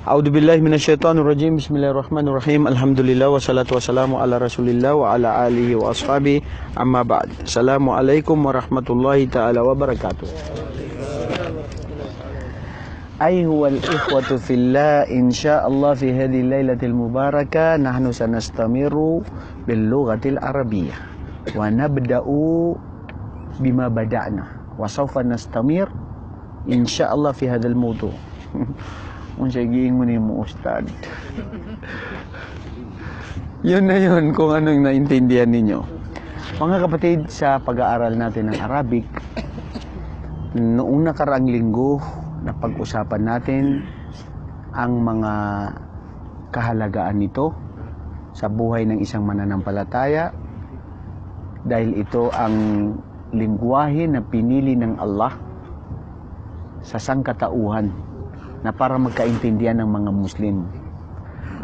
أعوذ بالله من الشيطان الرجيم. بسم الله الرحمن الرحيم. الحمد لله والصلاة والسلام على رسول الله وعلى آله وأصحابه. أما بعد السلام عليكم ورحمة الله تعالى وبركاته. أيها الإخوة في الله إن شاء الله في هذه الليلة المباركة نحن سنستمر باللغة العربية. ونبدأ بما بدأنا. وسوف نستمر إن شاء الله في هذا الموضوع. Kung siya mo ni mo ustad. yun na yun kung anong naintindihan ninyo. Mga kapatid, sa pag-aaral natin ng Arabic, noong nakaraang linggo, napag-usapan natin ang mga kahalagaan nito sa buhay ng isang mananampalataya dahil ito ang lingwahe na pinili ng Allah sa sangkatauhan na para magkaintindihan ng mga Muslim.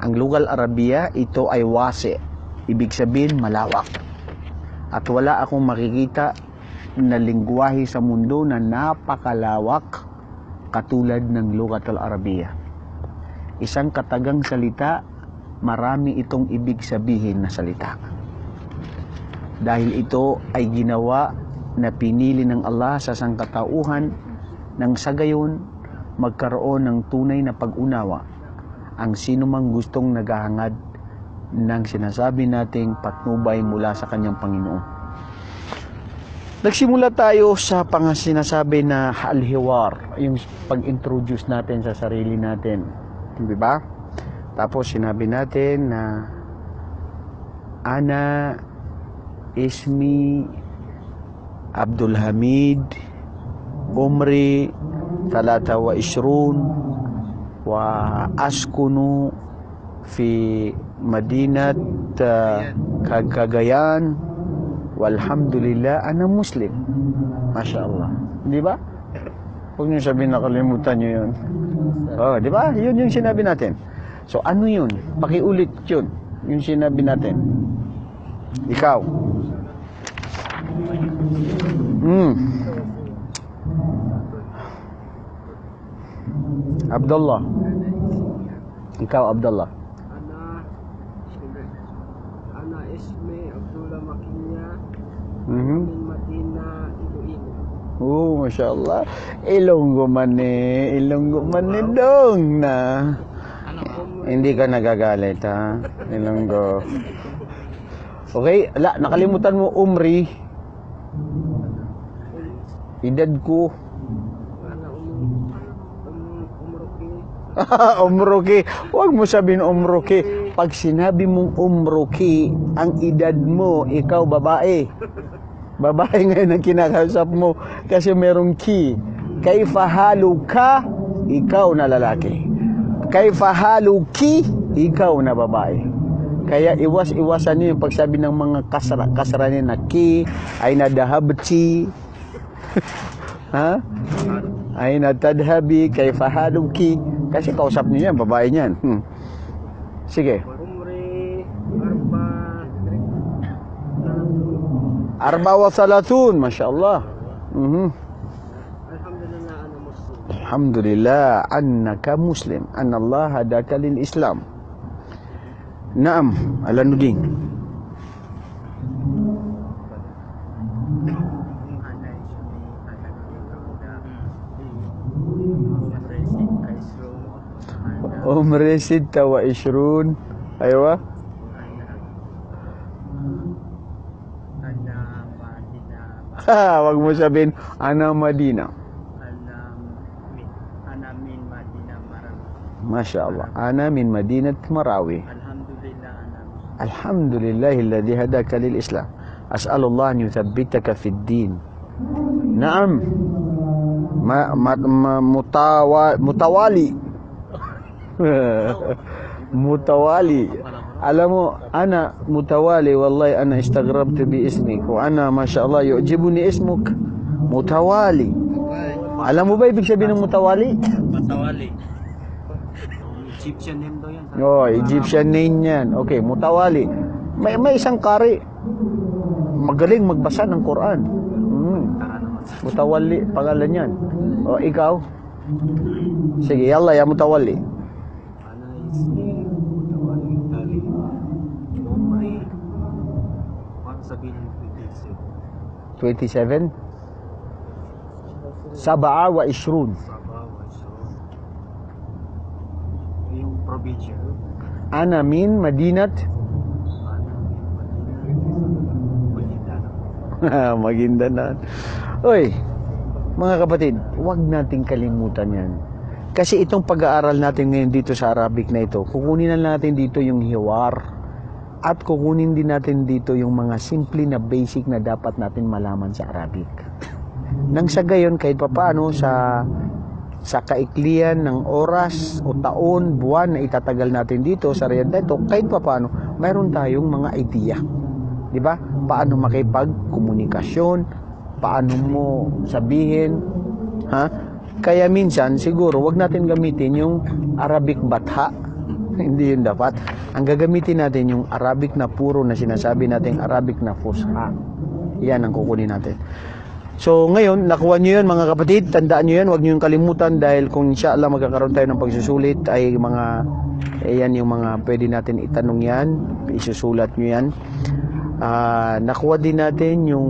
Ang lugal Arabiya, ito ay wase. Ibig sabihin, malawak. At wala akong makikita na lingwahe sa mundo na napakalawak katulad ng lugat al-Arabiya. Isang katagang salita, marami itong ibig sabihin na salita. Dahil ito ay ginawa na pinili ng Allah sa sangkatauhan nang sa gayon magkaroon ng tunay na pag-unawa ang sino mang gustong naghahangad ng sinasabi nating patnubay mula sa kanyang Panginoon. Nagsimula tayo sa pang sinasabi na alhiwar, yung pag-introduce natin sa sarili natin. Di ba? Tapos sinabi natin na Ana Ismi Abdul Hamid Umri ثلاثة وعشرون وأسكن في مدينة Cagayan walhamdulillah ana muslim Masya Allah di ba huwag niyo sabihin nakalimutan niyo yun oh, di ba yun yung sinabi natin so ano yun pakiulit yun yung sinabi natin ikaw hmm Abdullah. Ikaw, Abdullah. Ana Ana Isme Abdullah Makinya Mhm. min Madina Iloilo. Oh, Masya Allah. Ilonggo man eh. Ilonggo man ni dong na. Hindi ka nagagalit ha. Ilonggo. Okay, la, nakalimutan mo umri. Edad ko. umruki. Huwag mo sabihin umruki. Pag sinabi mong umruki, ang edad mo, ikaw babae. Babae ngayon ang kinakausap mo kasi merong ki. Kay fahalu ka, ikaw na lalaki. Kay fahalu ki, ikaw na babae. Kaya iwas-iwasan niyo yung pagsabi ng mga kasra niya na ki, ay nadahabchi, ha? Ay natadhabi, kay fahaluki. Kasi kausap niyo yan, babae niyan. Hmm. Sige. Arba wa salatun, Masya Allah. Mhm. Alhamdulillah annaka muslim. Anna Allah hadaka lil Islam. Naam, Alanuddin. عمري 26 أيوه. ها وقت مشابين أنا مدينة. أنا من مدينة مراوي ما شاء الله. أنا من مدينة مراوي. الحمد لله أنا الحمد لله الذي هداك للإسلام. أسأل الله أن يثبتك في الدين. نعم. ما ما متوالي متوالي. متوالي متوالي alam mo أنا متوالي والله أنا استغربت باسمك وأنا ما شاء الله يعجبني اسمك متوالي alam mo ba ibig sabihin ng mutawali Matawali. Egyptian name daw yan. Oh, Egyptian name yan. Okay, mutawali. May, may isang kari. Magaling magbasa ng Quran. Mm. Mutawali, pangalan yan. O, ikaw? Sige, yalla ya mutawali. ismi, mutawali, tali, umri, kung sabihin ng 27 27, Sabaa wa ishrun. Yung probinsya, Ana min Madinat? Ano, Maguindana, Maguindanan. Oy, mga kapatid, huwag nating kalimutan yan. Kasi itong pag-aaral natin ngayon dito sa Arabic na ito, kukunin na natin dito yung hiwar at kukunin din natin dito yung mga simple na basic na dapat natin malaman sa Arabic. Nang sa gayon, kahit papaano sa sa kaiklian ng oras o taon, buwan na itatagal natin dito sa na ito, kahit papaano, mayroon tayong mga idea. Di ba? Paano makipagkomunikasyon, paano mo sabihin, ha? Kaya minsan, siguro, wag natin gamitin yung Arabic batha. Hindi yun dapat. Ang gagamitin natin yung Arabic na puro na sinasabi natin Arabic na fusha. Yan ang kukunin natin. So ngayon, nakuha nyo yun mga kapatid, tandaan nyo yun, huwag nyo yung kalimutan dahil kung inshallah magkakaroon tayo ng pagsusulit ay mga, eh, yan yung mga pwede natin itanong yan, isusulat nyo yan. Ah, nakuha din natin yung,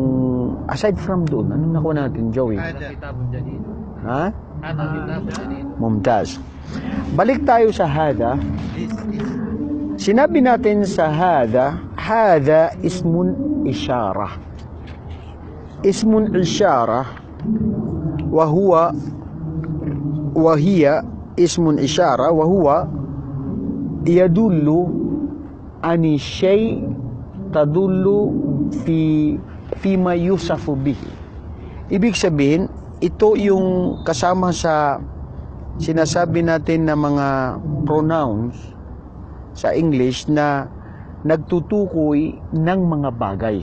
aside from doon, anong nakuha natin, Joey? kitabon dyan. Ha? Dito? Mumtaz. Balik tayo sa hada. Sinabi natin sa hada, hada ismun isyara. Ismun isyara wa huwa wa hiya ismun isyara wa huwa yadullu ani shay tadullu fi fima yusafu bihi. Ibig sabihin, ito yung kasama sa sinasabi natin na mga pronouns sa English na nagtutukoy ng mga bagay.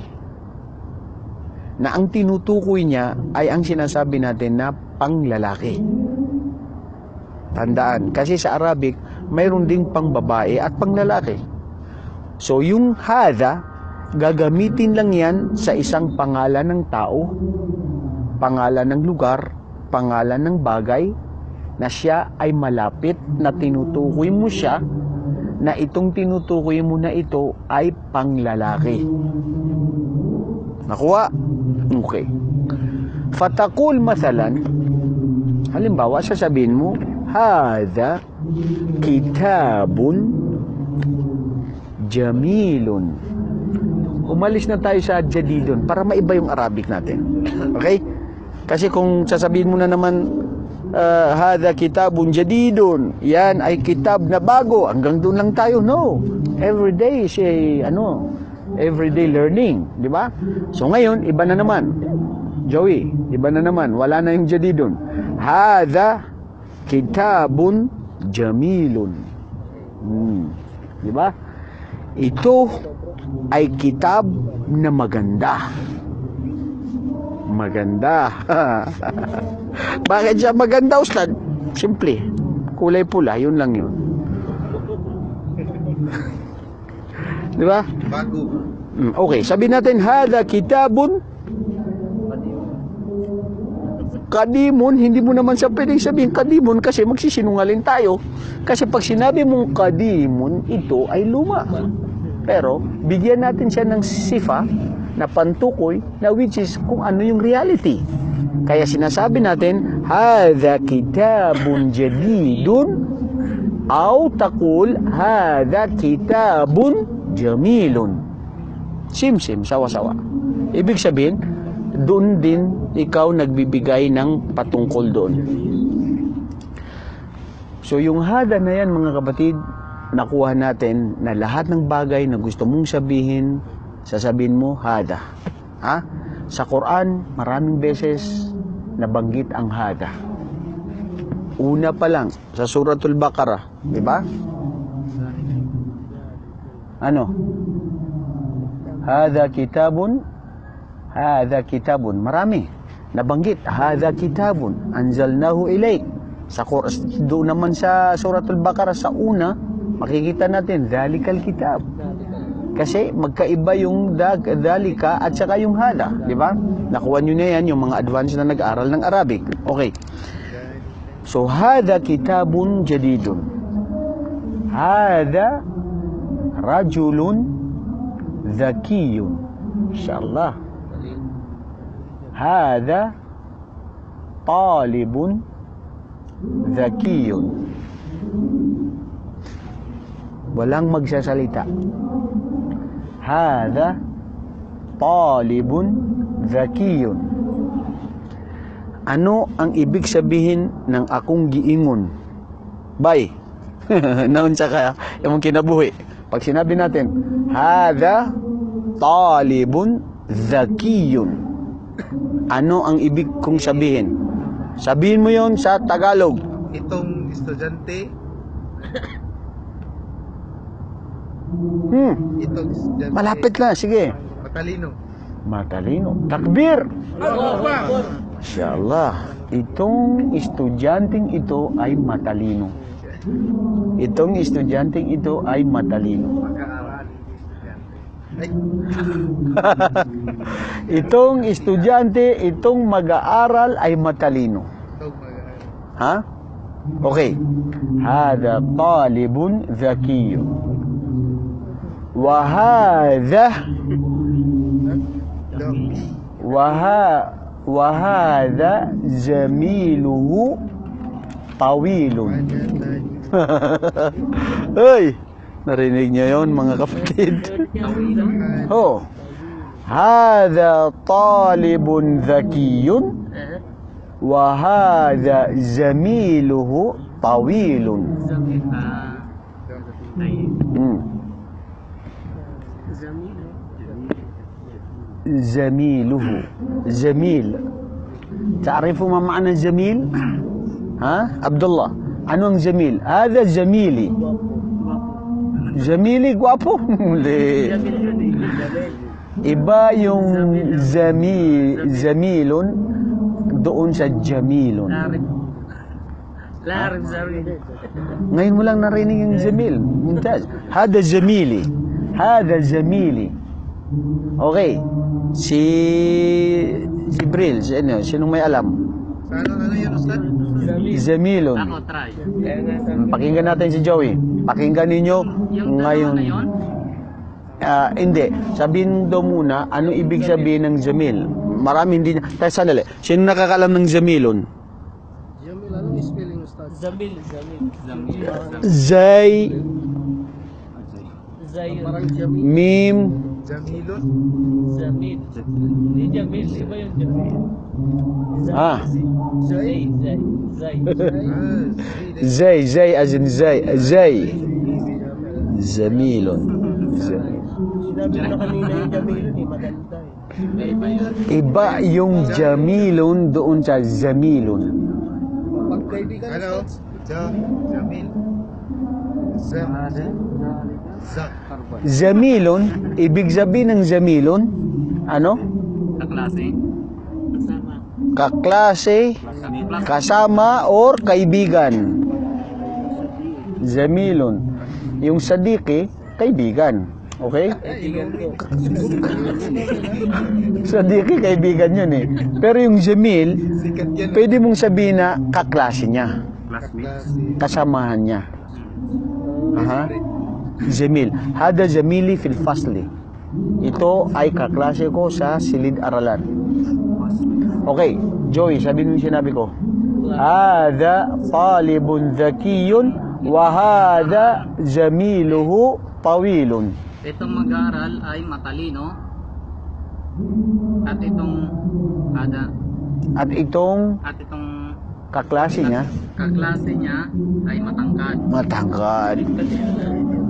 Na ang tinutukoy niya ay ang sinasabi natin na panglalaki. Tandaan, kasi sa Arabic, mayroon ding pangbabae at panglalaki. So yung hada, gagamitin lang yan sa isang pangalan ng tao, pangalan ng lugar, pangalan ng bagay, na siya ay malapit na tinutukoy mo siya na itong tinutukoy mo na ito ay panglalaki. Nakuha? Okay. Fatakul masalan, halimbawa sasabihin mo, Hada kitabun jamilun. Umalis na tayo sa jadidun para maiba yung Arabic natin. Okay? Kasi kung sasabihin mo na naman uh, kitabun jadidun. Yan ay kitab na bago. Hanggang doon lang tayo. No. Every day is a, ano, everyday learning. Di ba? So ngayon, iba na naman. Joey, iba na naman. Wala na yung jadidun. Hada kitabun jamilun. Hmm. Di ba? Ito ay kitab na maganda. Maganda. Bakit siya maganda, Ustad? Simple. Kulay pula, yun lang yun. Di ba? bago. Mm, Okay, sabi natin, hada kitabun kadimun, hindi mo naman sa pwedeng sabihin kadimun kasi magsisinungaling tayo. Kasi pag sinabi mong kadimun, ito ay luma. Pero, bigyan natin siya ng sifa na pantukoy na which is kung ano yung reality. Kaya sinasabi natin, Hada kitabun jadidun aw takul hada kitabun jamilun. Sim-sim, sawa-sawa. Ibig sabihin, doon din ikaw nagbibigay ng patungkol doon. So yung hada na yan mga kapatid, nakuha natin na lahat ng bagay na gusto mong sabihin, sasabihin mo hada. Ha? Sa Quran, maraming beses nabanggit ang hada. Una pa lang sa Suratul Baqarah, di ba? Ano? Hada kitabun Hada kitabun. Marami. Nabanggit. Hada kitabun. Anzalnahu ilayk. Sa doon naman sa Suratul Baqarah sa una, makikita natin dalikal kitab. Kasi magkaiba yung dag, dalika at saka yung hada, di ba? Nakuha nyo na yan yung mga advance na nag-aaral ng Arabic. Okay. So hada kitabun jadidun. Hada rajulun zakiyun. Inshallah. Hada talibun zakiyun. Walang magsasalita. Hada talibun zakiyun. Ano ang ibig sabihin ng akong giingon? Bay. Naon sa ka yung kinabuhi. Pag sinabi natin, Hada talibun zakiyun. Ano ang ibig kong sabihin? Sabihin mo yon sa Tagalog. Itong estudyante, Hmm, itong estudyante. malapit na. Sige. Matalino. Matalino. Takbir! Inshallah. Itong estudyanteng ito ay matalino. Itong estudyanteng ito ay matalino. Itong estudyante, itong mag-aaral ay matalino. Ha? Okay. Hada talibun zakiyun. وهذا. وها وهذا زميله طويل! Narinig niyo yon mga kapatid? Oh. هذا طالب ذكي وهذا زميله طويل. زميله جميل. تعرفوا ما معنى جميل؟ ها؟ عبد الله عنهم جميل. هذا جميلي جميلي غوابو إبا يوم زميل زميل دونش جميل لا زميل ngayon mo lang narinig yung جميل. ممتاز. هذا جميلي hada zamili okay si si Bril si ano sinong may alam ano ano yun, Ustad? zamilun try. pakinggan natin si Joey pakinggan ninyo ngayon Ah, hindi. Sabihin daw muna, ano ibig sabihin ng Jamil? Marami hindi niya. Tayo sandali. Sino nakakalam ng Jamilon? Jamil, anong spelling, Ustad? Zamil, Zamil. Zamil. Zay, Parang Jamil. Mim, Jamilon? Zamil. Hindi Jamil, iba yung Jamil. ah, Zay, Zay, Zay. Ah, Zay, Zay as in Zay, Zay. Zamilon. Zamil. Sinabi ko na kanina yung Jamil, eh, maganda eh. Iba yun. Iba yung Jamilon doon sa Zamilon. Pagkaibigan, Ano? Ja, Jamil. Zam. Zamilon, ibig sabihin ng Zamilon, ano? Sa klase. Kasama. Kaklase, kasama or kaibigan. Zamilon. Yung sadiki, kaibigan. Okay? Sadiki, kaibigan yun eh. Pero yung Jamil, pwede mong sabihin na kaklase niya. Kasamahan niya. Aha. Jamil. Hada Jamili fil fasli. Ito ay kaklase ko sa silid-aralan. Okay, Joey, sabi mo yung sinabi ko. Hada talibun zakiyun wa hada jamiluhu tawilun. Itong mag-aaral ay matalino. At itong ada At itong at itong kaklase niya, kaklase niya ay matangkad. matangkad.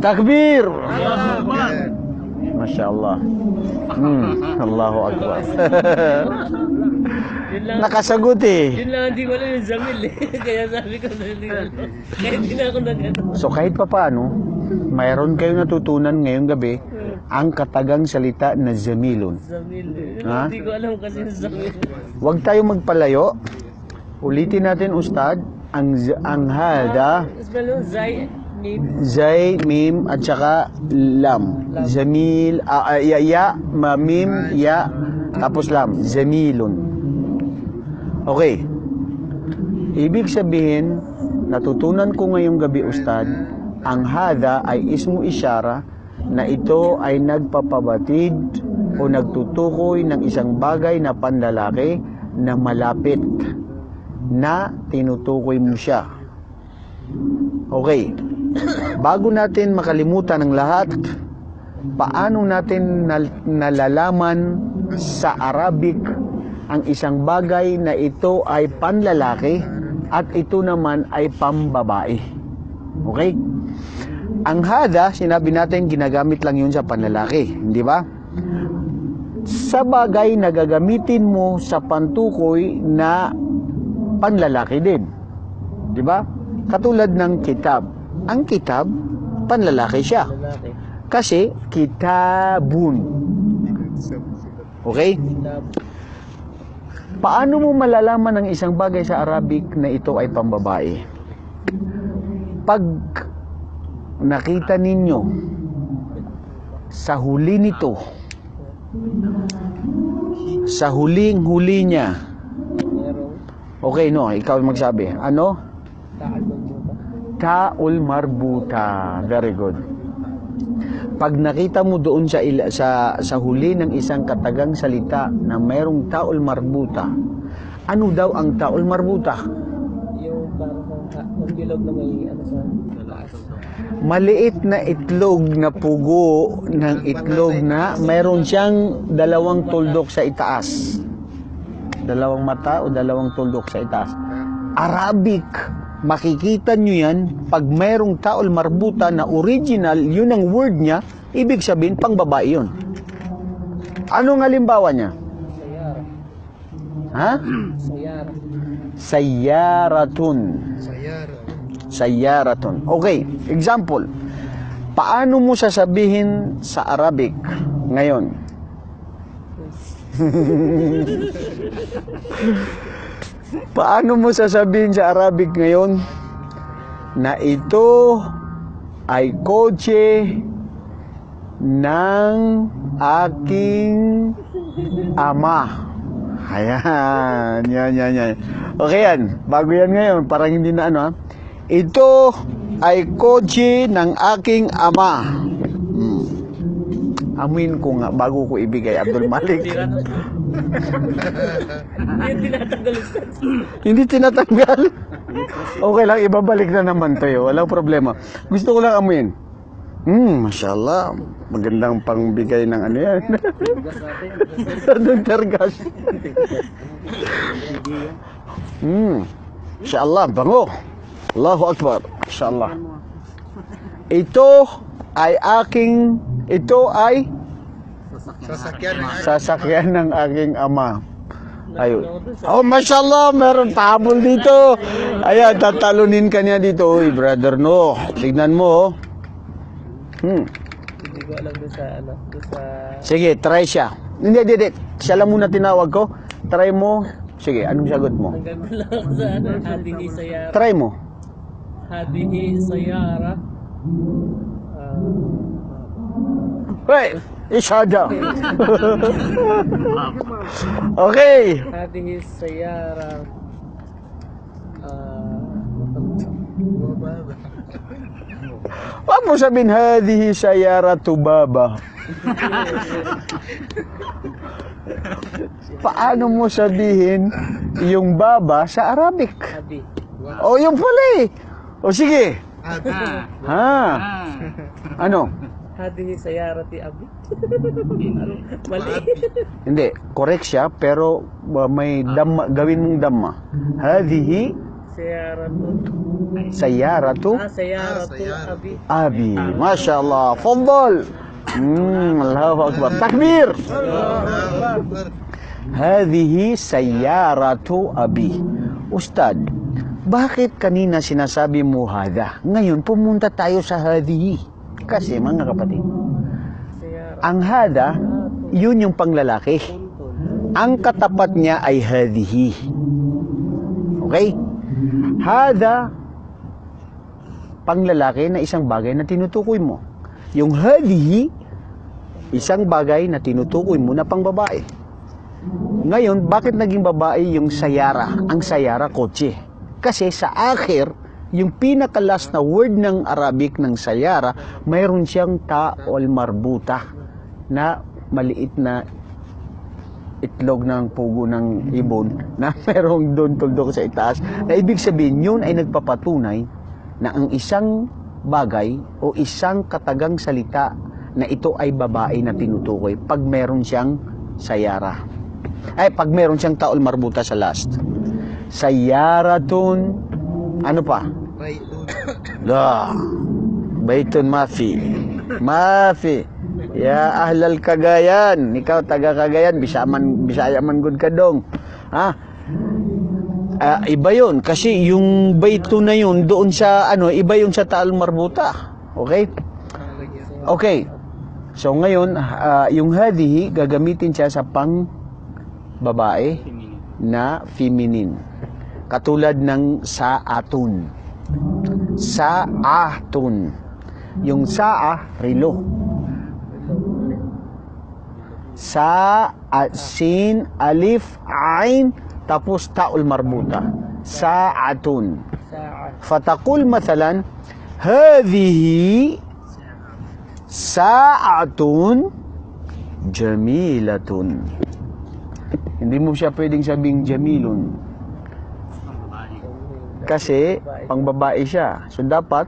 Takbir! Masya Allah. Hmm, Allahu Akbar. Nakasagot eh. yun lang hindi ko alam yung Zamil eh. Kaya sabi ko na hindi ko alam. Kaya hindi na ako nag So kahit pa paano, mayroon kayong natutunan ngayong gabi ang katagang salita na Zamilun. Zamil eh. Ha? Hindi ko alam kasi yung Zamil. Huwag tayong magpalayo. Ulitin natin ustad ang ang hada, Zay, Mim, zay, mim at saka lam. Zamil, ah, ya, ya, ma, mim, ya, tapos lam. Zamilun. Okay. Ibig sabihin, natutunan ko ngayong gabi ustad ang hada ay ismu isyara na ito ay nagpapabatid o nagtutukoy ng isang bagay na panlalaki na malapit na tinutukoy mo siya. Okay. Bago natin makalimutan ang lahat, paano natin nal- nalalaman sa Arabic ang isang bagay na ito ay panlalaki at ito naman ay pambabae. Okay? Ang hada, sinabi natin, ginagamit lang yun sa panlalaki. Hindi ba? Sa bagay na gagamitin mo sa pantukoy na panlalaki din. Di ba? Katulad ng kitab. Ang kitab, panlalaki siya. Kasi kitabun. Okay? Paano mo malalaman ang isang bagay sa Arabic na ito ay pambabae? Pag nakita ninyo sa huli nito, sa huling-huli niya, okay no, ikaw magsabi, ano? Taul marbuta. Very good. Pag nakita mo doon sa ila, sa sa huli ng isang katagang salita na mayroong taul marbuta, ano daw ang taul marbuta? Yung parang bilog na may ano sa. Maliit na itlog na pugo ng itlog na mayroon siyang dalawang tuldok sa itaas. Dalawang mata o dalawang tuldok sa itaas. Arabic. Makikita nyo yan pag mayroong taol marbuta na original, yun ang word niya, ibig sabihin pang babae yun. Anong halimbawa niya? Ha? Sayara. Sayaratun. Sayara. Sayaratun. Okay, example. Paano mo sasabihin sa Arabic ngayon? Paano mo sasabihin sa Arabic ngayon na ito ay kotse ng aking ama? Ayan, yan, yan, yan. Okay yan, bago yan ngayon, parang hindi na ano ha. Ito ay kotse ng aking ama. Amuin ko nga bago ko ibigay Abdul Malik. Hindi tinatanggal. Hindi tinatanggal. Okay lang, ibabalik na naman yun. Walang problema. Gusto ko lang amuin. Hmm, mashallah. Magandang pangbigay ng ano yan. Anong tergas? Hmm. Inshallah, bango. Allahu Akbar. Inshallah. Ito ay aking, ito ay Sasakyan ng sasakyan ng aking ama. Ayun. Oh, mashallah, meron pahabol dito. Ayan, tatalunin ka niya dito. Uy, brother, no. Tignan mo, oh. Hmm. Hindi ko alam doon sa ano. Doon sa... Sige, try siya. Hindi, hindi, hindi. Siya lang muna tinawag ko. Try mo. Sige, anong sagot mo? Hanggang lang sa ano. Hadihi Sayara. Try mo. Hadihi Sayara. Ah, Hey, ishada. okay. Hadihi Sayara. Ah. Huwag mo sabihin, hadihi sayara tubaba. Paano mo sabihin yung baba sa Arabic? Hadi. O, yung pala eh. O, sige. Ha? Ano? Hadihi Sayara ti Abi. Mali. Hindi, correct siya, pero uh, may damma, gawin mong damma. Hadihi Sayara tu. sayaratu Ah, Sayara Ah. Abi. abi. Masya Allah. Fadal. Hmm, Allahu Akbar. Takbir. Hadihi sayaratu abi. Ustad, bakit kanina sinasabi mo hada? Ngayon, pumunta tayo sa hadihi. Kasi, mga kapatid, ang hada, yun yung panglalaki. Ang katapat niya ay hadihi. Okay? Hada, panglalaki na isang bagay na tinutukoy mo. Yung hadihi, isang bagay na tinutukoy mo na pang babae. Ngayon, bakit naging babae yung sayara? Ang sayara, kotse. Kasi sa akhir, yung pinakalas na word ng Arabic ng sayara, mayroon siyang ta'ol marbuta na maliit na itlog ng pugo ng ibon na merong doon tuldok sa itaas. Na ibig sabihin yun ay nagpapatunay na ang isang bagay o isang katagang salita na ito ay babae na tinutukoy pag meron siyang sayara ay pag meron siyang taol marbuta sa last. Sayaratun ano pa Baitun. La. Baitun Mafi. Mafi. Ya ahlal Cagayan. Ikaw taga Cagayan, Bisaman Bisaya man gud ka dong. Ha? Ah, iba 'yon kasi yung baito na yun doon sa ano, iba yung sa Taal Marbuta. Okay? Okay. So ngayon, ah, yung hadihi gagamitin siya sa pang babae na feminine. Katulad ng saatun. Saatun. Yung saa, relo. Sa, at sin, alif, ain, tapos taul marbuta. Saatun. Fatakul mathalan, هذه sa'atun jamilatun. Hindi mo siya pwedeng sabing jamilun. kasi pangbabae siya. So dapat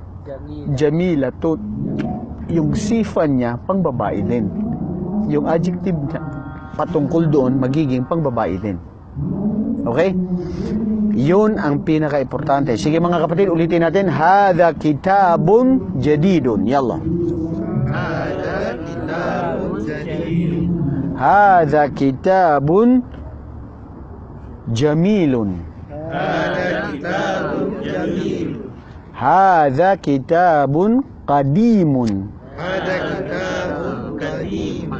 Jamila to yung sifa niya pangbabae din. Yung adjective niya patungkol doon magiging pangbabae din. Okay? Yun ang pinaka-importante. Sige mga kapatid, ulitin natin. Hada kitabun jadidun. Yalla. Hada kitabun jadidun. Hada kitabun jamilun. Hada kitabun jadim. Hadza kitabun qadimun. Hadza kitabun qadim.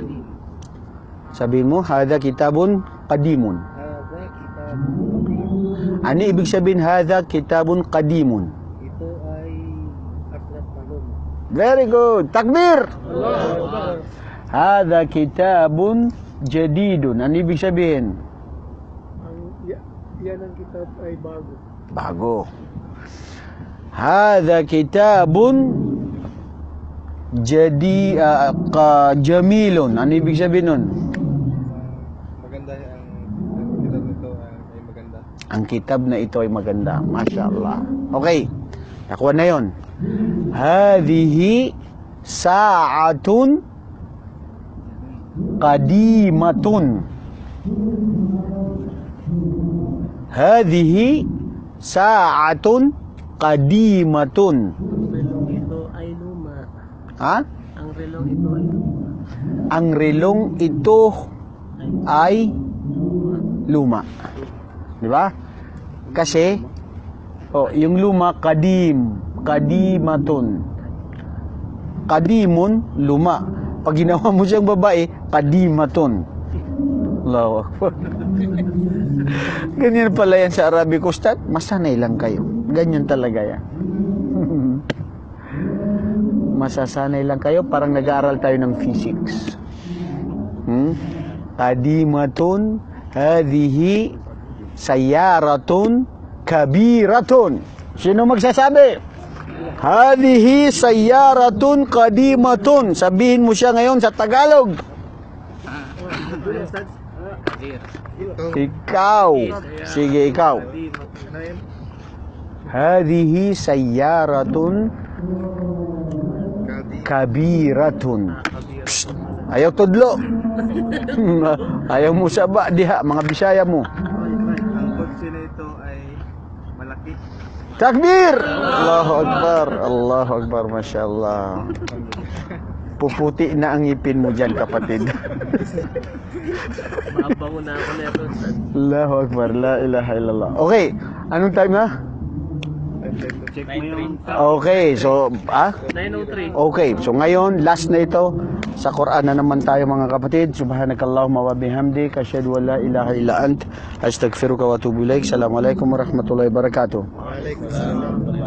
Sabimu hadza kitabun qadimun. Ani ibig sabihin hadza kitabun qadimun. Itu ay Very good. Takbir. Hadza kitabun jadidun. Ani ibig sabihin? Ang ya, ya yan kitab ay bagus. Bago. Hadha kitabun jadi uh, ka jamilon. Ano ibig sabihin nun? Maganda ang, ang kitab nito ay maganda. Ang kitab na ito ay maganda. Mashallah. Okay. Nakuha na yon. Hadhihi sa'atun qadimatun. Hadhihi sa'atun qadimatun Ang relong ito ay luma. ha Ang relong ito ay luma. ang relong ito ay luma. Di ba? Kasi, oh, yung luma, kadim. Kadimatun. Kadimun, luma. Pag ginawa mo siyang babae, kadimatun. Allahu Akbar. Ganyan pala yan sa Arabic Ustad. Masanay lang kayo. Ganyan talaga yan. Masasanay lang kayo. Parang nag-aaral tayo ng physics. Hmm? Qadimatun hadhihi sayaratun kabiratun. Sino magsasabi? Hadhihi sayaratun qadimatun. Sabihin mo siya ngayon sa Tagalog. Ikaw. Sige, ikaw. Hadhihi sayaratun Kadim. kabiratun. Psst. Ayaw tudlo. Ayaw mo saba diha mga Bisaya mo. Ang kotse na ito ay malaki. Takbir! Allahu Akbar. Allahu Akbar. Masya Allah. Puputi na ang ngipin mo dyan, kapatid. Mabango na ako na ito. Allahu Akbar. La ilaha illallah. Okay. Anong time na? Check mo yun. Okay. So, ah? 903. Okay, so ngayon, last na ito. Sa Quran na naman tayo mga kapatid. Subhanakallahumma wa bihamdik. Asyhadu an la ilaha illa ant. Astaghfiruka wa atubu ilaik. Assalamualaikum warahmatullahi wabarakatuh. Waalaikumsalam.